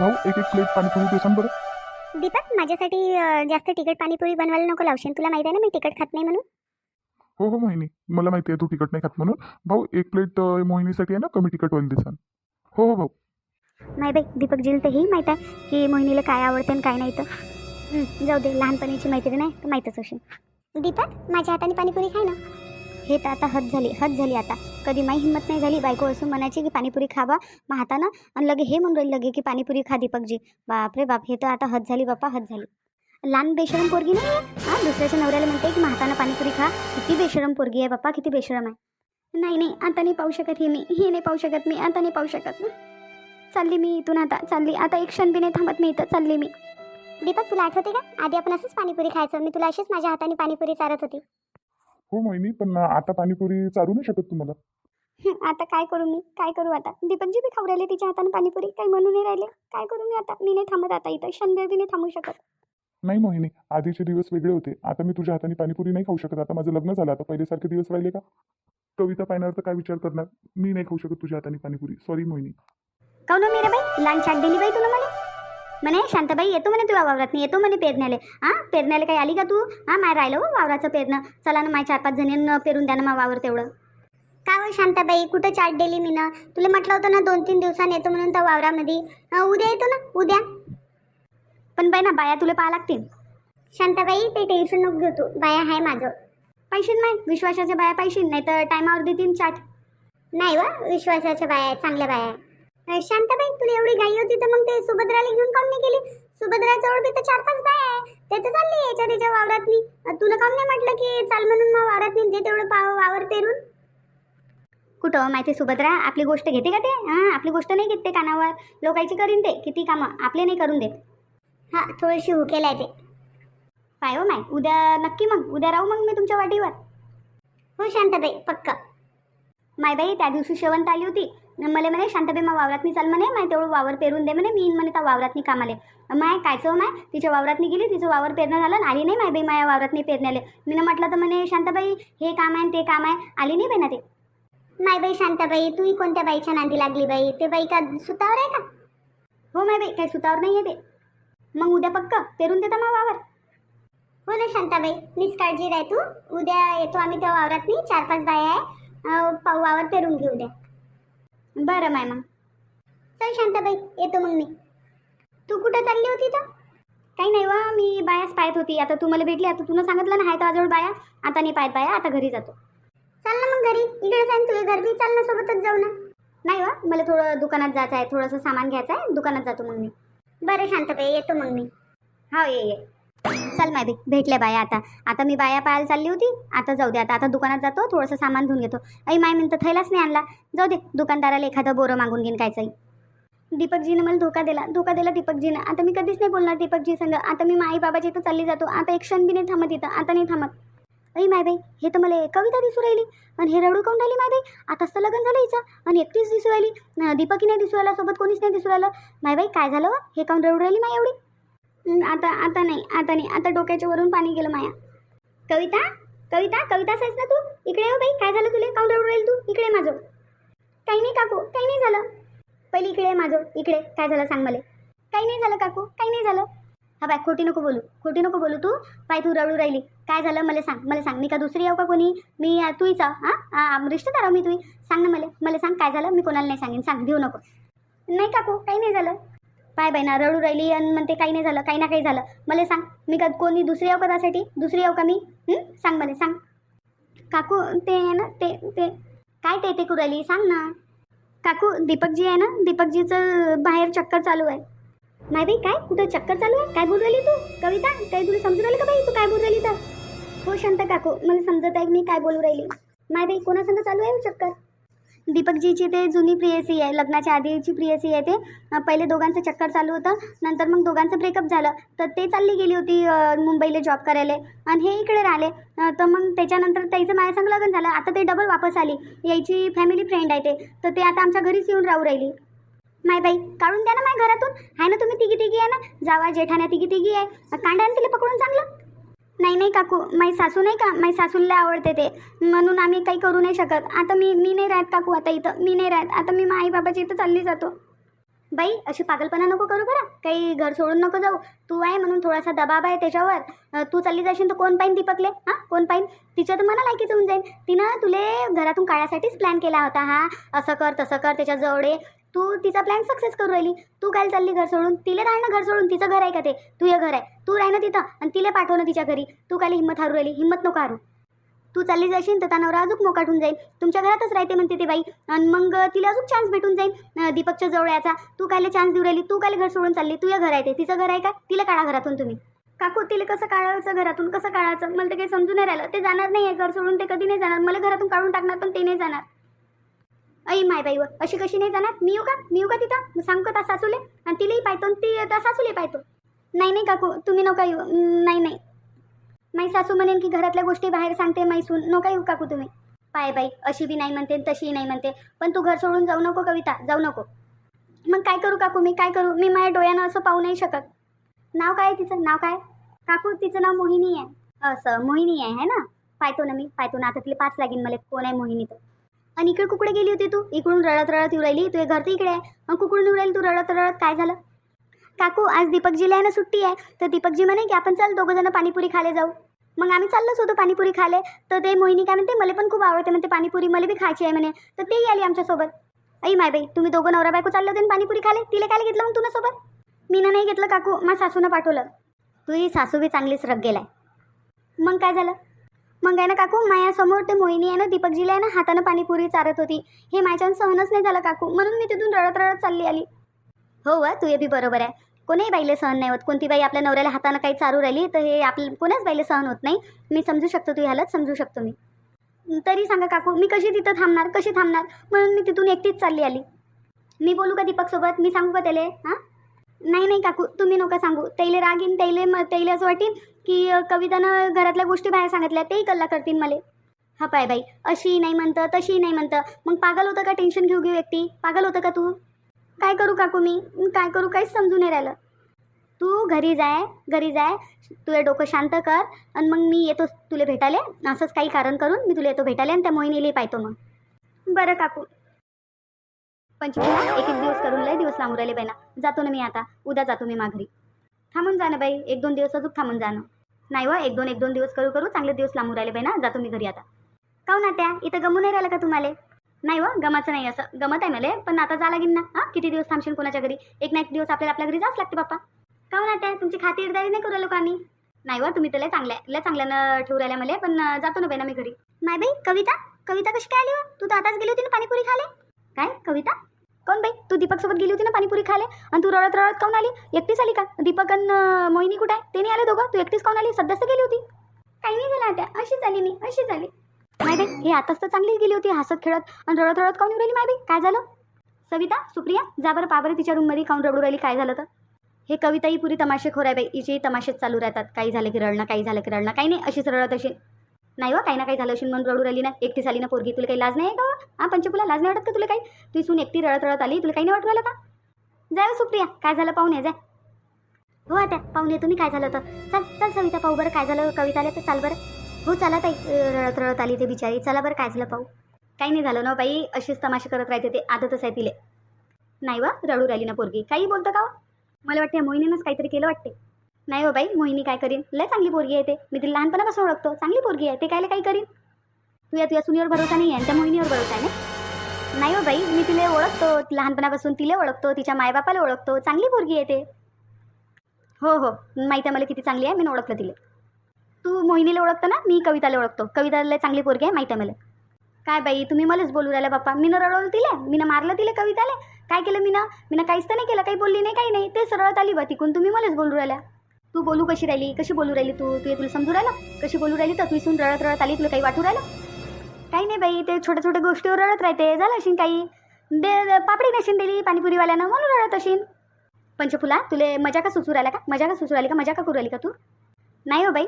भाऊ एक एक प्लेट पाणीपुरी देसान बरं. दीपक माझ्यासाठी अं, जास्त तिखट पाणीपुरी बनवायला नको लावशील. तुला माहिती आहे ना मी तिखट खात नाही म्हणून? हो हो मोहिनी. मला माहिती आहे तू तिखट नाही खात म्हणून. भाऊ एक प्लेट अं, मोहिनीसाठी आहे ना कमी तिखटवाली देसान हो हो भाऊ. नाही बाई दीपकजीला तर हेही माहीत आहे की मोहिनीला काय आवडते आणि काय नाही तर. हं, जाऊ दे लहानपणीची मैत्रीण आहे तर माहीतच असेल दीपक माझ्या हाताने पाणीपुरी खाय ना. हे तर आता हद झाली हद झाली आता. कधी माही हिंमत नाही झाली बायको असून म्हणायची की पाणीपुरी खावा मग हातानं आणि लगे हे म्हणून राहील लगे की पाणीपुरी खा दीपकजी. बापरे बाप हे तर आता हद झाली बापा हद झाली. लहान बेशरम पोरगी नाही आहे? हां दुसऱ्याच्या नवऱ्याला म्हणते की मग पाणीपुरी खा. किती बेशरम पोरगी आहे बाप्पा किती बेशरम आहे. नाही नाही आता नाही पाहू शकत हे मी. हे नाही पाहू शकत मी आता नाही पाहू शकत चालली मी इथून आता चालली. आता एक क्षण बी नाही थांबत मी इथं चालली मी. दीपक तुला आठवते का? आधी आपण असंच पाणीपुरी खायचं. मी तुला अशीच माझ्या हाताने पाणीपुरी चारत होती. हो मोहिनी पण आता पाणीपुरी चालू नाही शकत तुम्हाला. आता काय करू मी? काय करू आता? दीपकजी बी खाऊ राहिले तिच्या हाताने पाणीपुरी. काही म्हणून नाही राहिले. काय करू मी आता? मी नाही थांबत आता इथं. क्षणभर बी नाही थांबू शकत. नाही मोहिनी आधीचे दिवस वेगळे होते. आता मी तुझ्या हाताने पाणीपुरी नाही खाऊ शकत. आता माझं लग्न झालं. आता पहिल्यासारखे दिवस राहिले का? कविता पाहणार तर काय विचार करणार? मी नाही खाऊ शकत तुझ्या हाताने पाणीपुरी. सॉरी मोहिनी. काऊन हो मीराबाई? लहान चाट दिली बाई तुला म्हणे म्हणे शांताबाई येतो म्हणे तुला वावरात येतो म्हणे पेरण्याले. हां पेरण्याला काही आली का तू? हां माय राहिलं हो वावराचं पेरणं. चला ना माय चार पाच जणींना पेरून द्या ना मा वावर तेवढं. का हो शांताबाई कुठं चाट दिली मी ना तुला म्हटलं होतं ना दोन तीन दिवसांनी येतो म्हणून त्या वावरामध्ये. उद्या येतो ना उद्या. पण बाई ना बाया तुला पाहा लागतील. शांताबाई ते टेन्शन नको घेऊ तू. बाया आहे माझं. पैसे माय? विश्वासाच्या बाया पैसे नाही तर टायमावर देतील चाट. नाही वा विश्वासाच्या बाया चांगल्या बाया आहे शांताबाई तुला एवढी घाई होती तर मग ते सुभद्राला घेऊन काऊन नाही गेली? सुभद्राजवळ बी तर चार पाच बाया आहे. ते तर चालली याच्या त्याच्या वावरातनी. तुला काऊन नाही म्हटलं की चाल म्हणून मग वावरातनी दे तेवढं पाव वावर पेरून? कुठं माहिती सुभद्रा? आपली गोष्ट घेते का ते? हां आपली गोष्ट नाही घेत ते कानावर. लोकांची करीन ते. किती कामं? आपले नाही करून देत. हां थोडीशी हुकेल आहे ते. पाय हो माय. उद्या नक्की मग. उद्या राहू मग मी तुमच्या वाटीवर हो शांताबाई पक्का. माय बाई त्या दिवशी शेवंत आली होती. मला म्हणे शांताबाई मा वावरातनी चाल म्हणे माय तेवढं वावर पेरून दे म्हणे मी म्हणे त्या वावरातनी कामाले. माय कायचं माय? तिच्या वावरातनी गेली तिचं वावर पेरणं झालं आली नाही माय बाई माया वावरातनी पेरण्याले. मी म्हटलं तर म्हणे शांताबाई हे काम आहे ते काम आहे. आली नाही बाई ना ते. नाही बाई शांताबाई तूही कोणत्या बाईच्या नांदी लागली बाई? ते बाई का सुतावर आहे का? हो माय बाई काही सुतावर नाही आहे ते. मग उद्या पक्क पेरून देता मा वावर. हो ना शांताबाई मीच काळजी राह तू. उद्या येतो आम्ही त्या वावरातनी चार पाच बाया आहे. वावर पेरून घेऊ द्या बरं माय मग चल शांताबाई येतो मग मी. तू कुठं चालली होती तर काही नाही वा मी बायाच पाहत होती. आता तू मला भेटली आता तुला सांगितलं ना आहे तर बाया. आता नाही पाहत बाया आता घरी जातो. चाल ना मग घरी. इकडे जाईन तुझ्या घर चाल ना सोबतच जाऊ ना. नाही वा मला थोडं दुकानात जायचं आहे थोडंसं सामान घ्यायचं आहे दुकानात जातो मग मी. बरं शांताबाई येतो मग मी. हो ये ये. चल माय भेटले भेटल्या बाया आता. आता मी बाया पाहायला चालली होती. आता जाऊ दे आता आता दुकानात जातो थोडंसं सामान घेऊन घेतो. आई माय म्हणतं थैलाच नाही आणला. जाऊ दे दुकानदाराला एखादं बोरं मागून घेईन कायचंही दीपकजीनं मला धोका दिला. धोका दिला दीपकजीनं. आता मी कधीच नाही बोलणार दीपकजी संग. आता मी आई बाबाच्या इथं चालली जातो. आता एक क्षण बी नाही थांबत इथं. आता नाही थांबत. अई माय बाई हे तर मला कविता दिसू राहिली. आणि हे रडू काऊन राहिली माय बाई? आताच तर लग्न झालं हिचं. आणि एकटीच दिसू राहिली. दीपकही दीपकी नाही दिसू राहिला सोबत कोणीच नाही दिसू राहिलं. माय बाई काय झालं हो? हे काऊन रडू राहिली माय एवढी? आता आता नाही आता नाही. आता डोक्याच्या वरून पाणी गेलं माया. कविता कविता कविता आहेस ना तू? इकडे हो बाई. काय झालं तुला? काऊन रडू राहील तू? इकडे माझं. काही नाही काकू काही नाही झालं. पहिले इकडे माझं. इकडे. काय झालं सांग मला. काही नाही झालं काकू काही नाही झालं. हा बाय खोटी नको बोलू. खोटी नको बोलू तू. पाय तू रडू राहिली. काय झालं मला सांग मला सांग. मी का दुसरी येऊ का कोणी? मी अं, तुईचा हां रिश्तेदार आहो मी तुई. सांग ना मला. मला सांग काय झालं? मी कोणाला नाही सांगेन. सांग देऊ नको. नाही काकू काही नाही झालं. पाय बाई ना रडू राहिली आणि म्हणते काही नाही झालं काही ना काही झालं. मला सांग मी का कोणी दुसरी येऊ का त्यासाठी दुसरी येऊ का मी सांग मला सांग. काकू ते आहे ना ते ते काय ते ते करू राहिली? सांग ना. काकू दीपकजी आहे ना दीपकजीचं बाहेर चक्कर चालू आहे. नाही बाई काय? कुठं चक्कर चालू आहे? काय बोलू राहिली तू? कविता काही तुला समजून राहिली का बाई तू काय बोलू राहिली तर? हो शांत काकू मला समजत आहे की मी काय बोलू राहिली. नाही बाई कोणासंग चालू आहे हो चक्कर? दीपकजीची ते जुनी प्रियसी आहे. लग्नाच्या आधीची प्रियसी आहे ते पहिले दोघांचं चक्कर चालू होतं. नंतर मग दोघांचं ब्रेकअप झालं. तर ते चालली गेली होती मुंबईला जॉब करायला. आणि हे इकडे राहिले. तर मग त्याच्यानंतर त्याचं माझ्यासंग लग्न झालं. आता ते डबल वापस आली. यायची फॅमिली फ्रेंड आहे ते. तर ते आता आमच्या घरीच येऊन राहू राहिली. माय बाई काढून द्या ना माय घरातून. आहे ना तुम्ही तिघी तिघी आहे ना? जावा जेठाण्या तिघी तिघी आहे. कांड्यानं तिला पकडून चांगलं. नाही नाही काकू. माई सासू नाही का? माई सासूला आवडते ते. म्हणून आम्ही काही करू नाही शकत. आता मी मी नाही राहत काकू आता इथं. मी नाही राहत. आता मी आई बाबाच्या इथं चालली जातो. बाई अशी पागलपणा नको करू बरं. काही घर सोडून नको जाऊ. तू आहे म्हणून थोडासा दबाब आहे त्याच्यावर. तू चालली जाशील तर कोण पाहिन दीपकले? हां? कोण पाहिन? तिच्या तर मला लायकीच होऊन जाईल तिनं तुले घरातून काढायसाठीच प्लॅन केला होता हा. असं कर तसं कर त्याच्याजवळ तू तिचा प्लॅन सक्सेस करू राहिली. तू काय चालली घर सोडून तिला राह ना घर सोडून तिचं घर आहे का ते? तुझं घर आहे. तू राह ना तिथं आणि तिला पाठवणं तिच्या घरी. तू काय हिंमत हारू राहिली. हिंमत नको हारू. तू चालली जाशील तर त्या नवरा अजून मोकाटून जाईल तुमच्या घरातच राहते म्हणते ते बाई. आणि मग तिला अजून चान्स भेटून जाईल दीपकच्या जवळ याचा तू कायले चान्स देऊ राहिली. तू काय घर सोडून चालली. तुझं घर आहे ते. तिचं घर आहे का? तिला काढा घरातून तुम्ही. काकू तिला कसं काढायचं घरातून? कसं काढायचं? मला ते काही समजून नाही राहिलं. ते जाणार नाही आहे घर सोडून ते कधी नाही जाणार. मला घरातून काढून टाकणार पण ते नाही जाणार. अई माय बाई अशी कशी नाही जाणार? मी येऊ का? मी येऊ का तिथं? मग सांग का त्या सासूले? आणि तिलाही पाहतो आणि ती त्या सासूले पाहतो. नाही नाही काकू तुम्ही नका येऊ. नाही नाही. माई सासू म्हणेन की घरातल्या गोष्टी बाहेर सांगते माई सून. नका येऊ काकू तुम्ही. पाय बाई अशी बी नाही म्हणते तशीही नाही म्हणते. पण तू घर सोडून जाऊ नको कविता जाऊ नको. मग काय करू काकू मी? काय करू? मी माझ्या डोळ्यानं असं पाहू नाही शकत. नाव काय आहे तिचं? नाव काय? काकू तिचं नाव मोहिनी आहे. असं मोहिनी आहे है ना? पाहतो ना मी पाहतो ना. आता तिला पाच लागेल मला कोण आहे मोहिनी तर? आणि इकडे कुकडे गेली होती तू? इकडून रडत रडत येऊ राहिली. तुझे घर तर इकडे आहे. मग कुकडून येऊ राहिली तू? रडत रडत काय झालं? काकू आज दीपकजीला आहे ना सुट्टी आहे. तर दीपकजी म्हणे की आपण चल दोघं जण पाणीपुरी खाले जाऊ. मग आम्ही चाललोच होतो पाणीपुरी खाले तर ते मोहिनी काय म्हणते मला पण खूप आवडते. म्हणते पाणीपुरी मला बी खायची आहे म्हणे. तर तेही आली आमच्यासोबत. आई माय बाई तुम्ही दोघं नवरा बायको चालले होते पाणीपुरी खाले तिला काय घेतलं मग तुला सोबत? मी नाही घेतलं काकू माझ्या सासूनं पाठवलं. तुझी सासू बी चांगलीच रग गेलाय मग काय झालं? मग आहे ना काकू मायासमोर ते मोहिनी आहे ना दीपकजीला आहे ना हातानं पाणीपुरी चारत होती. हे माझ्यानं सहनच नाही झालं काकू. म्हणून मी तिथून रडत रडत चालली आली. हो वा तू हे बी बरोबर आहे. कोणीही बाईले सहन नाही होत. कोणती बाई आपल्या नवऱ्याला हातानं काही चारू राहिली तर हे आपल्या कोणाच बाईले सहन होत नाही. मी समजू शकतो तू ह्यालाच समजू शकतो मी. तरी सांगा काकू मी कशी तिथं थांबणार कशी थांबणार? म्हणून मी तिथून एकटीच चालली आली. मी बोलू का दीपकसोबत? मी सांगू का त्याला? हां? नाही नाही काकू तुम्ही नका सांगू. तैले रागीन तैले म तैले असं वाटेन की कवितानं घरातल्या गोष्टी बाहेर सांगितल्या तेही कल्ला करतील मला. हा पाय बाई अशी नाही म्हणतं तशी नाही म्हणतं. मग पागल होतं का टेन्शन घेऊ घेऊ एकटी? पागल होतं का तू? काय करू काकू मी? काय करू काहीच समजून नाही राहिलं. तू घरी जाय घरी जाय तुझं डोकं शांत कर आणि मग मी येतो तुला भेटायला. असंच काही कारण करून मी तुला येतो भेटाले आणि त्या मोहिनीला पाहतो मग. बरं काकू. पंचवीस एक एक दिवस करून लय दिवस लांबून राहिले बाईना जातो ना मी आता. उद्या जातो मी माघरी. थांबून जा ना बाई. एक दोन दिवस अजून थांबून जाणं नाही व एक दोन एक दोन दिवस करू करू चांगले दिवस लांबून राहिले बाई ना. जातो मी घरी आता. काहून ना त्या इथं गमू नाही राहिलं का तुम्हाला? नाही व गमाचं नाही असं. गमत आहे मला पण आता जा लागेल ना. हां किती दिवस थांबशील कोणाच्या घरी? एक ना एक दिवस आपल्याला आपल्या घरी जावंच लागते बाप्पा. का ना त्या तुमची खातिरदारी नाही करू राहिलो नाही व तुम्ही तर लय चांगल्या लय चांगल्यानं ठेवू राहिल्या मला पण जातो ना बाई ना मी घरी. नाही बाई कविता कविता कशी काय आली व? तू तर आताच गेली होती ना पाणीपुरी खाले काय कविता? कोण बाई? तू दीपकसोबत गेली होती ना पाणीपुरी खाले आणि तू रडत रडत काऊन आली? एकटीच आली का? दीपक आणि मोहिनी कुठे आहे? ते नाही आले दोघं? तू एकटीच काऊन आली? सध्याच गेली होती? काही नाही झालं आता. अशीच आली मी अशीच आली. नाही बाई हे आताच तर चांगलीच गेली होती हसत खेळत आणि रडत रडत काऊन येऊन राहिली माय बाई? काय झालं? सविता सुप्रिया जा बरं पाबरे तिच्या रूममध्ये काऊन रडू राहिली? काय झालं तर? हे कविता ही पुरी तमाशेखोर आहे बाई. हिचे तमाशेच चालू राहतात. काही झालं की रडणं काही झालं की रडणं. काही नाही अशीच रडत अशी. नाही वा काही ना काही झालं. असेल म्हणून रडू राहिली ना. एकटी झाली ना पोरगी. तुला काही लाज नाही आहे का हो? हां? पंचकुला लाज नाही वाटत का तुला काही? तू सून एकटी रडत रडत आली तुला काही नाही वाटू राहिलं का? जाय हो सुप्रिया. काय झालं पाहून ये जाय हो आता पाहून येतो तुम्ही काय झालं तर चल चल सविता पाहू बरं काय झालं. कविताला तर चाल बरं. हो चला ताई. रडत रडत आली ते बिचारी. चला बरं काय झालं पाहू. काही नाही झालं ना हो, बाई. अशीच तमाशे करत राहते ते. आदतच आहे तिले. नाही वा रडू राहिली ना पोरगी. काही बोलतं का मला वाटते मोहिनीनंच काहीतरी केलं वाटते नाही हो बाई मोहिनी काय करीन? लय चांगली पोरगी आहे ते. मी तिला लहानपणापासून ओळखतो. चांगली पोरगी आहे. ते कायला काही करीन? तू या तुझ्या सुनीवर भरोसा नाही आहे त्या मोहिनीवर भरोसा आहे नाही हो बाई मी तिला ओळखतो. लहानपणापासून तिला ओळखतो. तिच्या मायबापाला ओळखतो. चांगली पोरगी आहे ते. हो हो. माहिती आहे मला किती चांगली आहे. मी ओळखलं तिला. तू मोहिनीला ओळखतो ना? मी कविताला ओळखतो. कविताला चांगली पोरगी आहे माहिती आहे मला. काय बाई तुम्ही मलाच बोलू राहिला बाप्पा. मीनं रडवलं तिला? मीनं मारलं तिला कविताला? काय केलं मी ना मी काहीच तर नाही केलं. काही बोलली नाही काही नाही. ते सरळत आली बा तिकून. तुम्ही मलाच बोलू राहिल्या तू बोलू कशी राहिली? कशी बोलू राहिली तू? तू तुला समजू राहिलं? कशी बोलू राहिली तर तू इथून रडत रडत आली तुला काही वाटू राहिलं? काही नाही बाई ते छोट्या छोट्या गोष्टीवर रडत राहते. झालं असेल काही? दे पापडी नशीन दिली पाणीपुरीवाल्यानं. म्हणून रडत असेल पंचफुला तुले मजा का सुचू राहिला का? मजा का सुचू राहिली का? मजा का करू राहिली का तू? नाही हो बाई.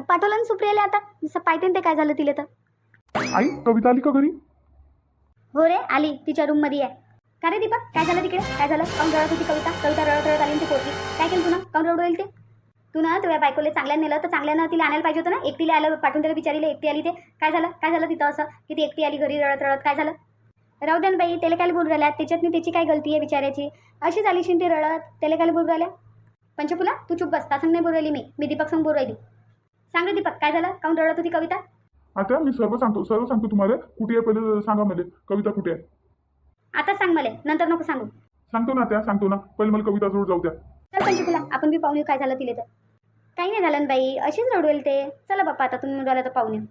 पाठवलं ना सुप्रियाला आता. जसं पाहते ना ते काय झालं तिला तर. आई कविता आली का घरी? हो रे आली. तिच्या रूममध्ये आहे. का रे दीपक? काय झालं तिकडे? काय झालं? काऊन रडत होती कविता? कविता रडत रडत आली ती पोरगी. काय केलं तू ना काऊन रडू राहील ते? तू ना तुझ्या बायकोला चांगल्या नेलं तर चांगल्यानं तिला आणायला पाहिजे होतं ना? एकटीला आलं पाठवून त्याला बिचारीला एकटी आली ते. काय झालं? काय झालं तिथं असं? की ती एकटी आली घरी रडत रडत? काय झालं? राहू दे ना बाई त्याला काय बोलू राहिल्या त्याच्यातनी त्याची काय गलती आहे बिचाऱ्याची? अशीच आली शिंटी रडत. त्याला काय बोलू राहिल्या? पंचफुला तू चुप बस. तासंग नाही बोलू राहिली मी. मी दीपक संग बोलू राहिली. सांग रे दीपक काय झालं? काऊन रडत होती कविता? आता मी सर्व सांगतो सर्व सांगतो तुम्हाला. कुठे आहे पहिले सांगा मला. कविता कुठे आहे? आता सांग मला. नंतर नको सांगू. सांगतो ना त्या सांगतो ना. पहिले मला कविता जोड जाऊ द्या. चल पंचफुला आपण बी पाहून येऊ काय झालं तिले तर. काही नाही झालं ना बाई अशीच रडवेल ते. चला बाप्पा आता तुम्ही मुलाला तर पाहून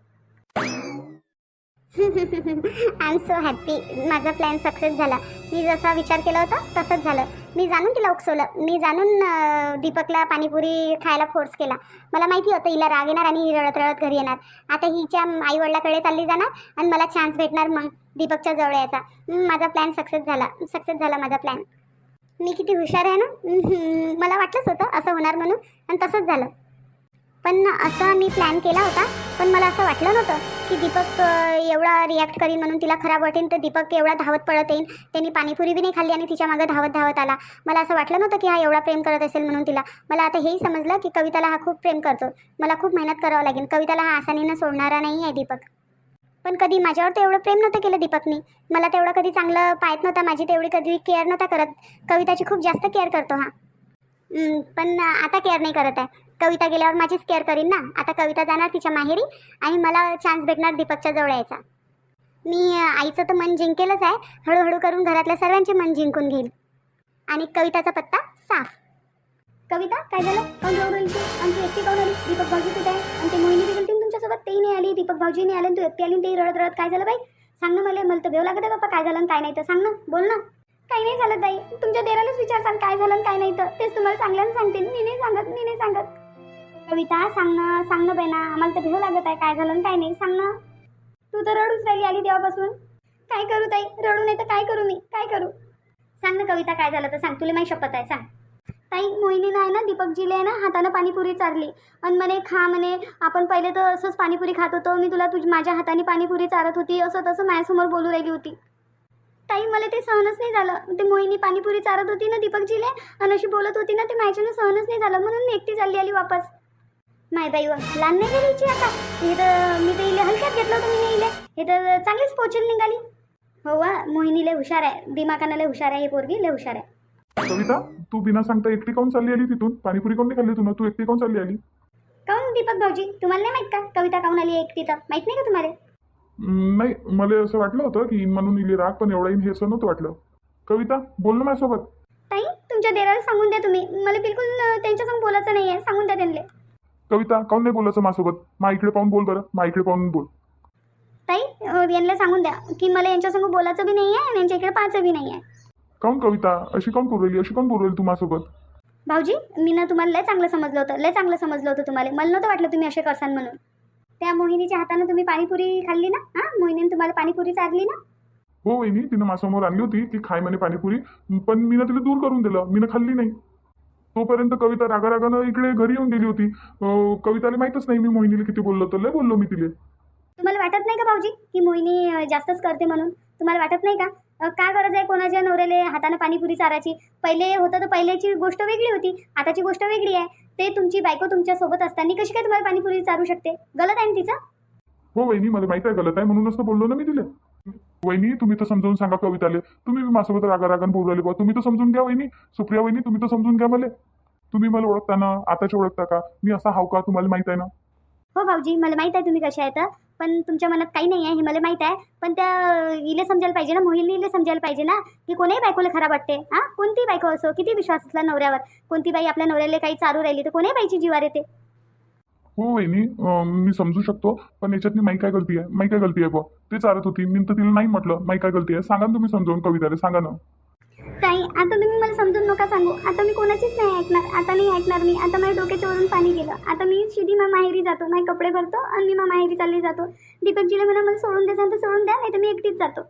आय एम सो हॅप्पी माझा प्लॅन सक्सेस झाला. मी जसा विचार केला होता तसंच झालं. मी जाणून तिला उकसवलं. मी जाणून अं, दीपकला पाणीपुरी खायला फोर्स केला. मला माहिती होतं हिला राग येणार आणि ही रडत रडत घरी येणार. आता हिच्या आईवडिलाकडे चालली जाणार आणि मला चान्स भेटणार मग दीपकच्या जवळ यायचा. हं, माझा प्लॅन सक्सेस झाला. सक्सेस झाला माझा प्लॅन मी किती हुशार आहे ना? मला वाटलंच होतं असं होणार म्हणून आणि तसंच झालं. पण असं मी प्लॅन केला होता पण मला असं वाटलं नव्हतं की दीपक एवढा रिॲक्ट करीन म्हणून तिला खराब वाटेल तर दीपक एवढा धावत पडत येईल त्यांनी पाणीपुरी बी नाही खाल्ली आणि तिच्या मागं धावत धावत आला. मला असं वाटलं नव्हतं की हा एवढा प्रेम करत असेल म्हणून तिला. मला आता हेही समजलं की कविताला हा खूप प्रेम करतो. मला खूप मेहनत करावं लागेल. कविताला हा आसानीनं सोडणारा नाही आहे दीपक. पण कधी माझ्यावर तर एवढं प्रेम नव्हतं केलं दीपकनी. मला तेवढं कधी चांगलं पाहत नव्हता माझी तेवढी कधी केअर नव्हता करत. कविताची खूप जास्त केअर करतो हा. पण आता केअर नाही करत आहे. कविता गेल्यावर माझीच केअर करीन ना. आता कविता जाणार तिच्या माहेरी आणि मला चान्स भेटणार दीपकच्या जवळ यायचा. मी आईचं तर मन जिंकेलच आहे. हळूहळू करून घरातल्या सर्वांचे मन जिंकून घेईल आणि कविताचा पत्ता साफ. कविता काय झालं? काऊन जाऊ राहिली तू? आणि एकटी काऊन आली? दीपक भाऊजी कुठे आहे? आणि ते मोहिनी बी गेलती तुमच्यासोबत? तेही नाही आली. दीपक भाऊजी नाही आले आणि तू एकटी आली तेही रडत रडत काय झालं बाई? सांग ना मला मला तर भेव लागत आहे बाप्पा काय झालं काय नाही तर? सांग ना. बोल ना. काही नाही झालं ताई तुमच्या देरालाच विचारसान काय झालं काय नाही तर? तेच तुम्हाला चांगल्यानं सांगते मी नाही सांगत मी नाही सांगत. कविता सांग ना सांग ना बेना आम्हाला तर भेव लागत आहे. काय झालं काय नाही? सांग ना. तू तर रडूच राहिली आली तेव्हापासून. काय करू ताई? रडू नाही तर काय करू मी? काय करू? सांग ना कविता काय झालं तर? सांग. तुला माही शपथ आहे. सांग. ताई मोहिनीनं आहे ना दीपकजीले आहे ना हातानं पाणीपुरी चारली. आणि म्हणे खा म्हणे आपण पहिले तर असंच पाणीपुरी खात होतो मी तुला तुझ माझ्या हाताने पाणीपुरी चारत होती असं तसं माझ्यासमोर बोलू राहिली होती. ताई मला ते सहनच नाही झालं. ते मोहिनी पाणीपुरी चारत होती ना दीपकजीले आणि अशी बोलत होती ना ते माझ्यानं सहनच नाही झालं. म्हणून मी एकटी चालली आली वापस. माय बाई लहान नाही झाली आता. हे तर मी तर इले हलक्यात घेतलं होतं मी इले. हे तर चांगलीच पोचून निघाली. हो वा मोहिनी लय हुशार आहे. दिमाकानं लय हुशार आहे हे पोरगी लय हुशार आहे. कविता तू बिना सांगता एकटी काऊन चालली आली तिथून? पाणीपुरी कोण नाही खाल्ली तू तू एकटी काऊन चालली आली? काऊन दीपक भाऊजी? तुम्हाला नाही माहीत का? कविता काऊन आली एकटी तर? माहीत नाही का तुम्हाला? नाही. मला असं वाटलं होतं की इन म्हणून इले राग पण एवढा येईन हे असं नव्हतं वाटलं. कविता बोल ना माझ्यासोबत. ताई तुमच्या देराला सांगून द्या तुम्ही. मला बिलकुल अं, त्यांच्यासंग बोलायचं नाही आहे सांगून द्या त्यांना कविता काऊन नाही बोलायचं माझ्यासोबत? मा इकडे पाहून बोल बरं. मा इकडे पाहून बोल. ताई यांना सांगून द्या की मला यांच्यासंग बोलायचं बी नाही आहे आणि यांच्या इकडे पाहायचं बी नाही आहे काऊन कविता? अशी काऊन राहिली? अशी काऊन बोलू राहिली तू माझ्यासोबत भाऊजी मी ना तुम्हाला लय चांगलं समजलं होतं. लय चांगलं समजलं होतं तुम्हाला. मला नव्हतं वाटलं तुम्ही असे करसान म्हणून. त्या मोहिनीच्या हातानं तुम्ही पाणीपुरी खाल्ली ना? हां? मोहिनीने तुम्हाला पाणीपुरी चारली ना? हो वहिनी. तिनं माझ्यासमोर आणली होती की खाय म्हणे पाणीपुरी. पण मी तिला दूर करून दिलं. मी खाल्ली नाही. तोपर्यंत कविता रागा रागानं इकडे घरी येऊन गेली होती. अं, कविताला माहीतच नाही मी मोहिनीला किती बोललो तर लय बोललो मी तिले. तुम्हाला वाटत नाही का भाऊजी की मोहिनी अं, जास्तच करते म्हणून? तुम्हाला वाटत नाही का? काय गरज आहे कोणाच्या नवऱ्याला हातानं पाणीपुरी चारायची? पहिले होतं तर पहिल्याची गोष्ट वेगळी होती. आताची गोष्ट वेगळी आहे. ते तुमची बायको तुमच्यासोबत असताना कशी काय तुम्हाला पाणीपुरी चारू शकते? गलत आहे ना तिचं? हो वहिनी मला माहीत आहे गलत आहे म्हणूनच तर बोललो ना मी तिले. वहिनी तुम्ही तर समजावून सांगा कविताले. तुम्ही माझ्यासोबत रागा रागान बोलू राहिले बा तुम्ही तर समजून घ्या वहिनी. सुप्रिया वहिनी तुम्ही तर समजून घ्या मला. तुम्ही मला ओळखता ना आताच ओळखता का? मी असा हाव का? तुम्हाला माहीत आहे ना? हो भाऊजी मला माहीत आहे तुम्ही कशा आहेत पण तुमच्या मनात काही नाही आहे हे मला माहीत आहे. पण त्या इले समजायला पाहिजे ना मोहिनीले समजायला पाहिजे ना की कोणीही बायकोला खराब वाटते. हां? कोणती बायको असो किती विश्वास असला नवऱ्यावर. कोणती बाई आपल्या नवऱ्याला काही चालू राहिली तर कोणी बाईची जीवार येते. हो वहिनी मी समजू शकतो पण याच्यातनी माई काय गलती आहे? माई काय गलती आहे बा ते चालत होती मी तर तिला नाही म्हटलं माई काय गलती आहे? सांगा ना तुम्ही समजावून कविताला सांगा ना. ताई आता तुम्ही मला समजून नका सांगू. आता मी कोणाचीच नाही ऐकणार. आता नाही ऐकणार मी. आता माझ्या डोक्याच्या वरून पाणी गेलं. आता मी शिधी मा माहेरी जातो. माझे कपडे भरतो. आणि मी मा माहेरी चालली जातो. दीपकजीला म्हणा मला सोडून द्या तर सोडून द्या. नाही तर मी एकटीच जातो.